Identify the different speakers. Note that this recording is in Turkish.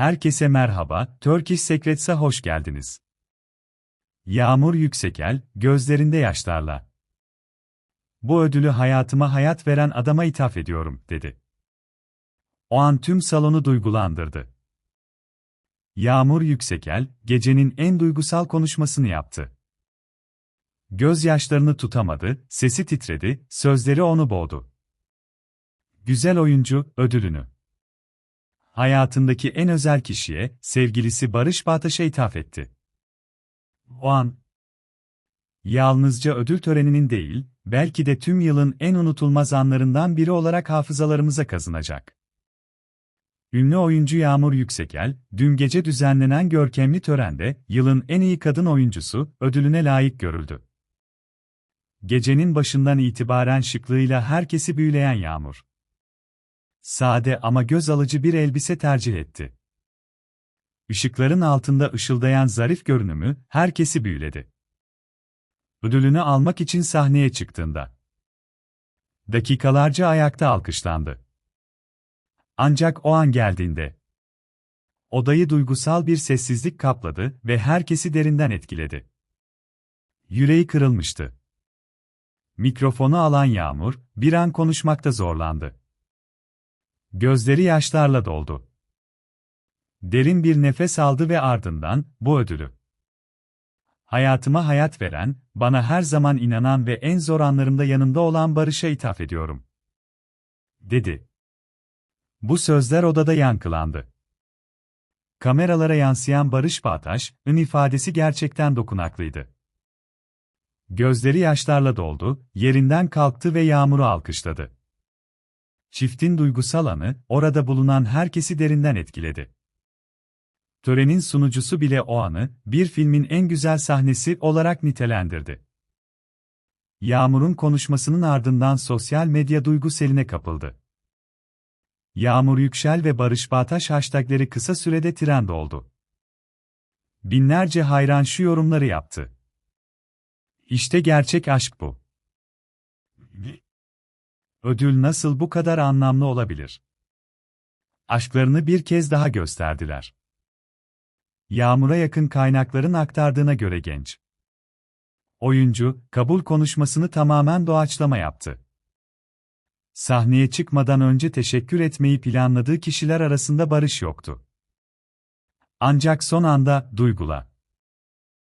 Speaker 1: Herkese merhaba, Turkish Secrets'a hoş geldiniz. Yağmur Yüksekel, gözlerinde yaşlarla. Bu ödülü hayatıma hayat veren adama ithaf ediyorum, dedi. O an tüm salonu duygulandırdı. Yağmur Yüksekel, gecenin en duygusal konuşmasını yaptı. Gözyaşlarını tutamadı, sesi titredi, sözleri onu boğdu. Güzel oyuncu, ödülünü. Hayatındaki en özel kişiye, sevgilisi Barış Bağtaş'a ithaf etti. O an, yalnızca ödül töreninin değil, belki de tüm yılın en unutulmaz anlarından biri olarak hafızalarımıza kazınacak. Ünlü oyuncu Yağmur Yüksekel, dün gece düzenlenen görkemli törende, yılın en iyi kadın oyuncusu, ödülüne layık görüldü. Gecenin başından itibaren şıklığıyla herkesi büyüleyen Yağmur. Sade ama göz alıcı bir elbise tercih etti. Işıkların altında ışıldayan zarif görünümü, herkesi büyüledi. Ödülünü almak için sahneye çıktığında. Dakikalarca ayakta alkışlandı. Ancak o an geldiğinde, odayı duygusal bir sessizlik kapladı ve herkesi derinden etkiledi. Yüreği kırılmıştı. Mikrofonu alan Yağmur, bir an konuşmakta zorlandı. Gözleri yaşlarla doldu. Derin bir nefes aldı ve ardından, bu ödülü. Hayatıma hayat veren, bana her zaman inanan ve en zor anlarımda yanımda olan Barış'a ithaf ediyorum. Dedi. Bu sözler odada yankılandı. Kameralara yansıyan Barış Bağtaş, ın ifadesi gerçekten dokunaklıydı. Gözleri yaşlarla doldu, yerinden kalktı ve Yağmur'u alkışladı. Çiftin duygusal anı, orada bulunan herkesi derinden etkiledi. Törenin sunucusu bile o anı, bir filmin en güzel sahnesi olarak nitelendirdi. Yağmur'un konuşmasının ardından sosyal medya duygu seline kapıldı. Yağmur Yüksel ve Barış Bağtaş hashtagleri kısa sürede trend oldu. Binlerce hayran şu yorumları yaptı. İşte gerçek aşk bu. Ödül nasıl bu kadar anlamlı olabilir? Aşklarını bir kez daha gösterdiler. Yağmur'a yakın kaynakların aktardığına göre genç. Oyuncu, kabul konuşmasını tamamen doğaçlama yaptı. Sahneye çıkmadan önce teşekkür etmeyi planladığı kişiler arasında Barış yoktu. Ancak son anda, duygula.